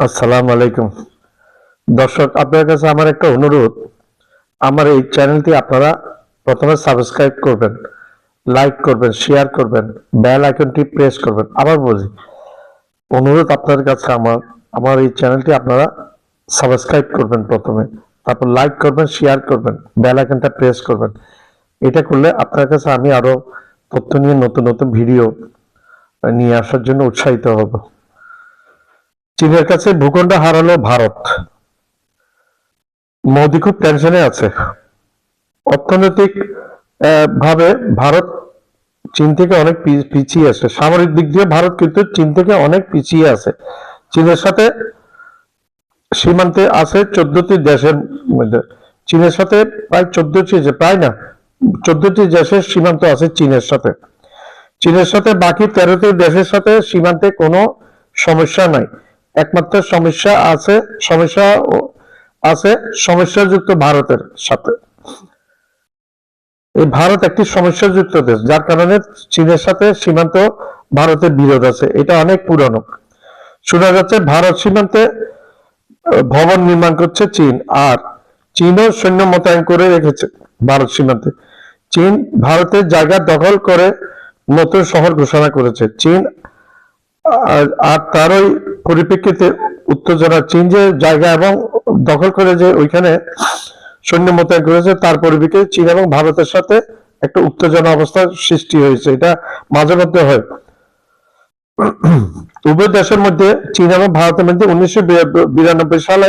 আসসালামু আলাইকুম। দর্শক, আপনার কাছে আমার একটা অনুরোধ। আমার এই চ্যানেলটি আপনারা প্রথমে সাবস্ক্রাইব করবেন, লাইক করবেন, শেয়ার করবেন, বেল আইকনটি প্রেস করবেন। আবার বলি, অনুরোধ আপনার কাছে আমার আমার এই চ্যানেলটি আপনারা সাবস্ক্রাইব করবেন প্রথমে, তারপর লাইক করবেন, শেয়ার করবেন, বেল আইকনটা প্রেস করবেন। এটা করলে আপনার কাছে আমি আরও তথ্য নিয়ে নতুন নতুন ভিডিও নিয়ে আসার জন্য উৎসাহিত হব। চীনের কাছে ভূখণ্ড হারালো ভারত। মোদি খুব টেনশনে আছে। অর্থনৈতিক ভাবে ভারত চীন থেকে অনেক পিছিয়ে আছে। সামরিক দিক দিয়ে ভারত কিন্তু চীন থেকে অনেক পিছিয়ে আছে। চীনের সাথে সীমান্তে আছে চোদ্দটি দেশের মধ্যে। চীনের সাথে প্রায় চোদ্দটি প্রায় না, চোদ্দটি দেশের সীমান্ত আছে চীনের সাথে। চীনের সাথে বাকি তেরোটি দেশের সাথে সীমান্তে কোনো সমস্যা নাই। একমাত্র সমস্যা আছে সমস্যা আছে সমস্যাযুক্ত ভারতের সাথে। এই ভারত একটি সমস্যাযুক্ত দেশ, যার কারণে চীনের সাথে সীমান্ত ভারতের বিরোধ আছে। এটা অনেক পুরনো। শোনা যাচ্ছে ভারত সীমান্তে ভবন নির্মাণ করছে চীন, আর চীনও সৈন্য মোতায়েন করে রেখেছে ভারত সীমান্তে। চীন ভারতের জায়গা দখল করে নতুন শহর ঘোষণা করেছে। চীন আর তারই পরিপ্রেক্ষিতে উত্তেজনা চীন যে জায়গা এবং দখল করে যে ওইখানে সৈন্য মোতায়েন করেছে, তার পরিপ্রেক্ষিতে চীন এবং ভারতের সাথে একটা উত্তেজনা অবস্থার সৃষ্টি হয়েছে। এটা মাঝে মধ্যে হয়। উভয় দেশের মধ্যে চীন এবং ভারতের মধ্যে উনিশশো বিরানব্বই সালে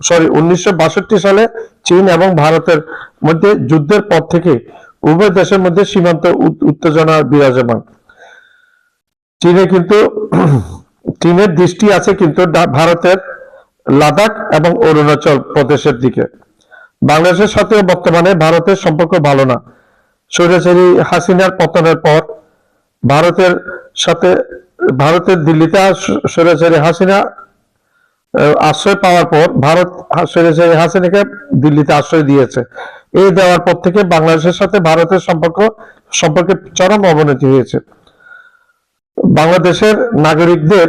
সরি উনিশশো বাষট্টি সালে চীন এবং ভারতের মধ্যে যুদ্ধের পর থেকে উভয় দেশের মধ্যে সীমান্ত উত্তেজনা বিরাজমান। চীনে কিন্তু, চীনের দৃষ্টি আছে কিন্তু ভারতের লাদাখ এবং অরুণাচল প্রদেশের দিকে। বাংলাদেশের সাথে বর্তমানে ভারতের সম্পর্ক ভালো না। স্বৈরাচারী হাসিনার পতনের পর ভারতের সাথে, ভারতের দিল্লিতে স্বৈরাচারী হাসিনা আশ্রয় পাওয়ার পর ভারত স্বৈরাচারী হাসিনাকে দিল্লিতে আশ্রয় দিয়েছে। এই দেওয়ার পর থেকে বাংলাদেশের সাথে ভারতের সম্পর্ক সম্পর্কে চরম অবনতি হয়েছে। বাংলাদেশের নাগরিকদের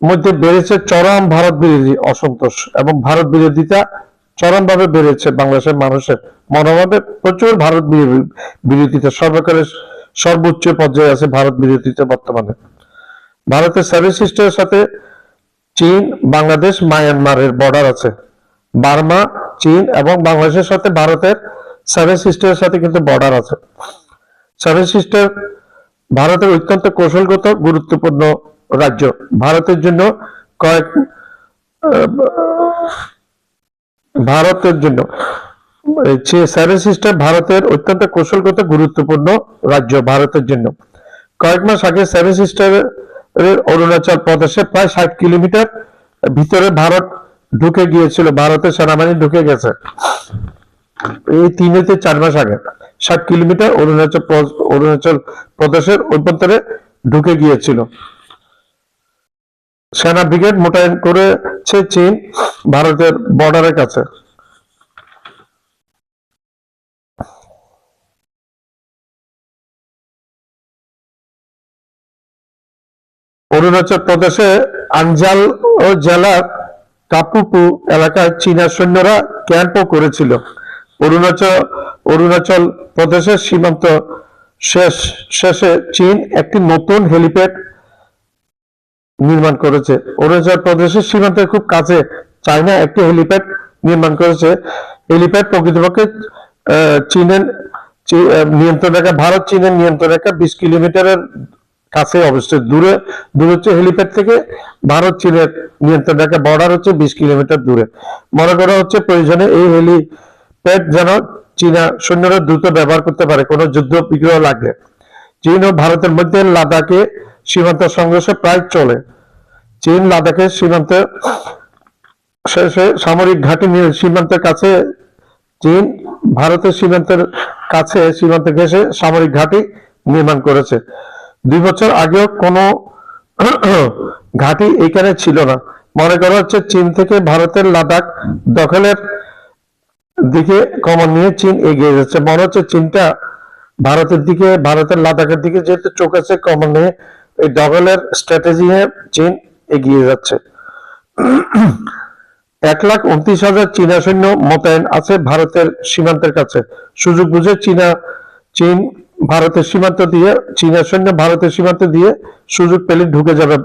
মধ্যে বেড়েছে চরম ভারত বিরোধী অসন্তোষ এবং ভারত বিরোধিতা চরম ভাবে বেড়েছে বাংলাদেশের মানুষের মনোভাবে। প্রচুর ভারত বিরোধিতা সরকারের সর্বোচ্চ পর্যায়ে আছে ভারত বিরোধিতা বর্তমানে। ভারতের সেভেন সিস্টেমের সাথে চীন, বাংলাদেশ, মায়ানমারের বর্ডার আছে। বার্মা, চীন এবং বাংলাদেশের সাথে ভারতের সার্ভিস সিস্টেমের সাথে কিন্তু বর্ডার আছে। সেভেন সিস্টার ভারতের অত্যন্ত কৌশলগত, গুরুত্বপূর্ণ রাজ্য। ভারতের জন্য কয়েক ভারতের জন্য সিস্টার ভারতের অত্যন্ত কৌশলগত, গুরুত্বপূর্ণ রাজ্য ভারতের জন্য। কয়েক মাস আগে সেভেন সিস্টার অরুণাচল প্রদেশে প্রায় ষাট কিলোমিটার ভিতরে ভারত ঢুকে গিয়েছিল, ভারতের সেনাবাহিনী ঢুকে গেছে। এই তিন চার মাস আগে। ষাট কিলোমিটার অরুণাচল অরুণাচল প্রদেশের অভ্যন্তরে ঢুকে গিয়েছিল। সেনা ব্রিগেড মোতায়েন করেছে চীন ভারতের বর্ডারের কাছে। অরুণাচল প্রদেশে আঞ্জাল ও জেলার কাপুপু এলাকায় চীনা সৈন্যরা ক্যাম্পও করেছিল। অরুণাচল অরুণাচল প্রদেশের সীমান্ত শেষ, শেষে চীন একটি নতুন হেলিপ্যাড নির্মাণ করেছে। অরুণাচল প্রদেশের সীমান্তের খুব কাছে চায়না একটি হেলিপ্যাড নির্মাণ করেছে। হেলিপ্যাড প্রকৃতপক্ষে চীনের নিয়ন্ত্রণ রেখা ভারত চীনের নিয়ন্ত্রণ রেখা বিশ কিলোমিটারের কাছে অবস্থিত। দূরে, দূর হচ্ছে হেলিপ্যাড থেকে ভারত চীনের নিয়ন্ত্রণ রেখা বর্ডার হচ্ছে বিশ কিলোমিটার দূরে। মনে করা হচ্ছে প্রয়োজনে এই হেলিপ্যাড যেন চীনা সৈন্যরা দ্রুত ব্যবহার করতে পারে, কোনো যুদ্ধ বিগ্রহ লাগলে। চীন ও ভারতের মধ্যে লাদাখে সীমান্ত সংঘর্ষ প্রায় চলে। চীন লাদাখের সীমান্তে শেষে সামরিক ঘাঁটি নিয়ে সীমান্তের কাছে, চীন ভারতের সীমান্তের কাছে সীমান্ত ঘেঁষে সামরিক ঘাঁটি নির্মাণ করেছে। দুই বছর আগেও কোনো ঘাঁটি এখানে ছিল না। মনে করা হচ্ছে চীন থেকে ভারতের লাদাখ দখলের দিকে কমন নিয়ে চীন এগিয়ে যাচ্ছে। মনে হচ্ছে চীনটা ভারতের দিকে, ভারতের লাদাখের দিকে যেহেতু চোখ আছে, কমন নিয়ে এই দখলের স্ট্র্যাটেজি নিয়ে চীন এগিয়ে যাচ্ছে। এক লাখ উনত্রিশ হাজার চীনা সৈন্য মোতায়েন আছে ভারতের সীমান্তের কাছে। সুযোগ বুঝে চীনা, চীন ভারতের সীমান্ত দিয়ে, চীনা সৈন্য ভারতের সীমান্ত দিয়ে সুযোগ পেলে ঢুকে যাবে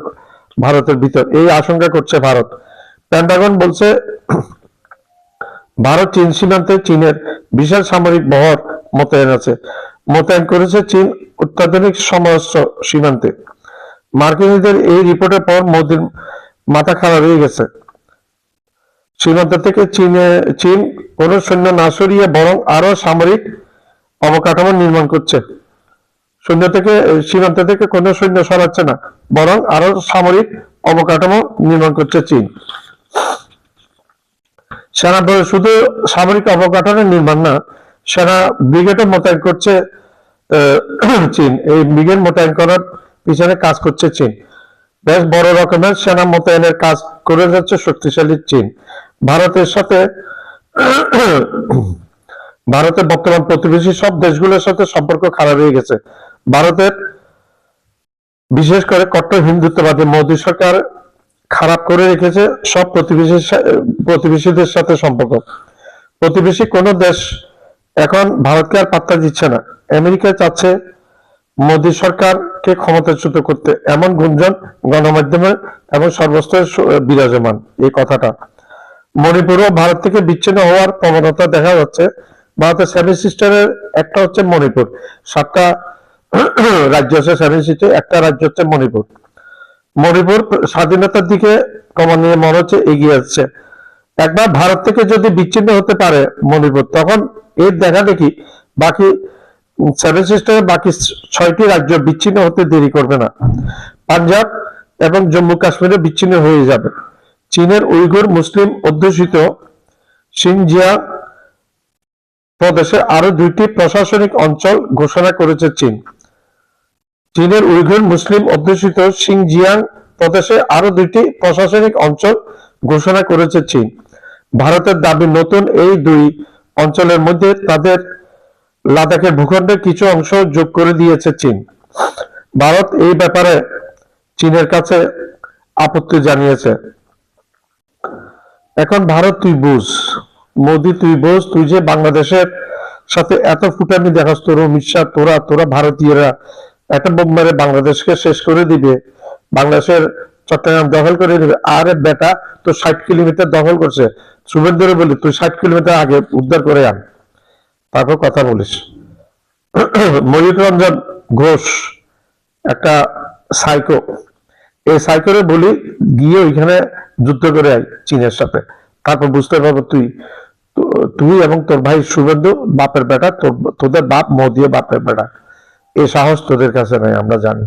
ভারতের ভিতর। এই আশঙ্কা করছে ভারত। পেন্টাগন বলছে ভারত, চীন সীমান্তে চীনের বিশাল সামরিক বহর মোতায়েন আছে। মোতায়েন করেছে চীন অত্যাধুনিক সমরাস্ত্র সীমান্তে। মার্কিনীদের এই রিপোর্টের পর মোদির মাথা খারাপ হয়ে গেছে। সীমান্ত থেকে চীনে, চীন কোন সৈন্য না সরিয়ে বরং আরও সামরিক অবকাঠামো নির্মাণ করছে। সৈন্য থেকে, সীমান্ত থেকে কোনো সৈন্য সরাচ্ছে না, বরং আরও সামরিক অবকাঠামো নির্মাণ করছে চীন। সেনা শুধু সামরিক অবকাঠামো নির্মাণ না, সেনা ব্রিগেডও মোতায়েন করছে চীন। এই ব্রিগেড মোতায়েন করার পিছনে কাজ করছে চীন। বেশ বড় রকমের সেনা মোতায়েনের কাজ করে যাচ্ছে শক্তিশালী চীন। ভারতের সাথে ভারতের বর্তমান প্রতিবেশী সব দেশগুলোর সাথে সম্পর্ক খারাপ হয়ে গেছে। ভারতের, বিশেষ করে কট্টর হিন্দুত্ববাদী মোদী সরকার খারাপ করে রেখেছে সব প্রতিবেশীর প্রতিবেশীদের সাথে সম্পর্ক। প্রতিবেশী কোনো দেশ এখন ভারতকে আর পাত্তা দিচ্ছে না। আমেরিকা চাচ্ছে মোদী সরকারকে ক্ষমতাচ্যুত করতে। এমন গুঞ্জন গণমাধ্যমে এবং সর্বস্তরে বিরাজমান এই কথাটা। মণিপুরও ভারত থেকে বিচ্ছিন্ন হওয়ার প্রবণতা দেখা যাচ্ছে। ভারতের সেভেন সিস্টারের একটা হচ্ছে মণিপুর। সাতটা রাজ্য আছে, সেভেন সিস্টার, একটা রাজ্য হচ্ছে মণিপুর। মণিপুর স্বাধীনতার দিকে ক্রমান্বয়ে মনে হচ্ছে এগিয়ে যাচ্ছে। একবার ভারত থেকে যদি বিচ্ছিন্ন হতে পারে মণিপুর, তখন এর দেখা দেখি বাকি সেভেন সিস্টারের বাকি ছয়টি রাজ্য বিচ্ছিন্ন হতে দেরি করবে না। পাঞ্জাব এবং জম্মু কাশ্মীরে বিচ্ছিন্ন হয়ে যাবে। চীনের উইঘুর মুসলিম অধ্যুষিত সিনজিয়াং প্রদেশে আরও দুইটি প্রশাসনিক অঞ্চল ঘোষণা করেছে চীন। চীনের উইঘুর মুসলিম অধ্যুষিত সিংজিয়াং প্রদেশে আরও দুইটি প্রশাসনিক অঞ্চল ঘোষণা করেছে চীন। ভারতের দাবি, নতুন এই দুই অঞ্চলের মধ্যে তাদের লাদাখের ভূখণ্ডের কিছু অংশ যোগ করে দিয়েছে চীন। ভারত এই ব্যাপারে চীনের কাছে আপত্তি জানিয়েছে। এখন ভারত তুই বুঝ। মোদি তুই বুঝ, তুই যে বাংলাদেশের সাথে এত ফুটানি দেখাস, তোর শাহ, তোরা তোরা ভারতীয়রা একটা বোম মেরে বাংলাদেশকে শেষ করে দিবে, বাংলাদেশের চট্টগ্রাম দখল করে দিবে। আরে বেটা তো ষাট কিলোমিটার দখল করছে। শুভেন্দুরে বলি, তুই ষাট কিলোমিটার আগে উদ্ধার করে আন। তারপর কথা বলিস। ময়ূর রঞ্জন ঘোষ, একটা সাইকো এই সাইকোরে বলি, গিয়ে ওইখানে যুদ্ধ করে আয় চীনের সাথে। তারপর বুঝতে পারব তুই তুই এবং তোর ভাই শুভেন্দু বাপের বেটা তোদের বাপ মোদিও বাপের বেটা। এই সাহস তোদের কাছে নাই আমরা জানি।